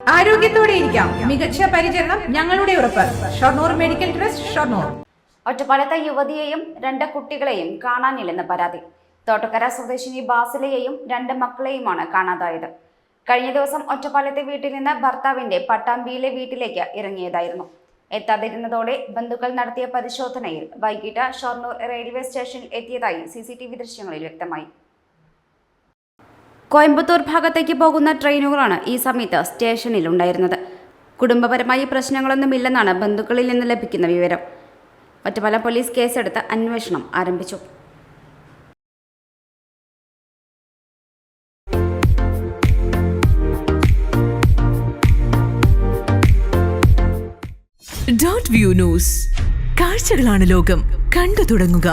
ആരോഗ്യത്തോടെ ഇരിക്കാം. മികച്ച പരിചരണം ഞങ്ങളുടെ ഉറപ്പ്. Shoranur medical trust Shoranur. ഒറ്റപ്പാലത്തെ യുവതിയെയും രണ്ട് കുട്ടികളെയും കാണാനില്ലെന്ന് പരാതി. തോട്ടക്കര സ്വദേശിനി ബാസിലയെയും രണ്ട് മക്കളെയുമാണ് കാണാതായത്. കഴിഞ്ഞ ദിവസം ഒറ്റപ്പാലത്തെ വീട്ടിൽ നിന്ന് ഭർത്താവിന്റെ പട്ടാമ്പിയിലെ വീട്ടിലേക്ക് ഇറങ്ങിയതായിരുന്നു. എത്താതിരുന്നതോടെ ബന്ധുക്കൾ നടത്തിയ പരിശോധനയിൽ വൈകിട്ട് ഷൊർണൂർ റെയിൽവേ സ്റ്റേഷനിൽ എത്തിയതായി സി ദൃശ്യങ്ങളിൽ വ്യക്തമായി. കോയമ്പത്തൂർ ഭാഗത്തേക്ക് പോകുന്ന ട്രെയിനുകളാണ് ഈ സമയത്ത് സ്റ്റേഷനിൽ ഉണ്ടായിരുന്നത് കുടുംബപരമായി പ്രശ്നങ്ങളൊന്നുമില്ലെന്നാണ് ബന്ധുക്കളിൽ നിന്ന് ലഭിക്കുന്ന വിവരം. ഒറ്റപ്പാലം പോലീസ് കേസെടുത്ത് അന്വേഷണം ആരംഭിച്ചു. Dot view news. കാഴ്ചകളാണ് ലോകം. കണ്ടു തുടങ്ങുക.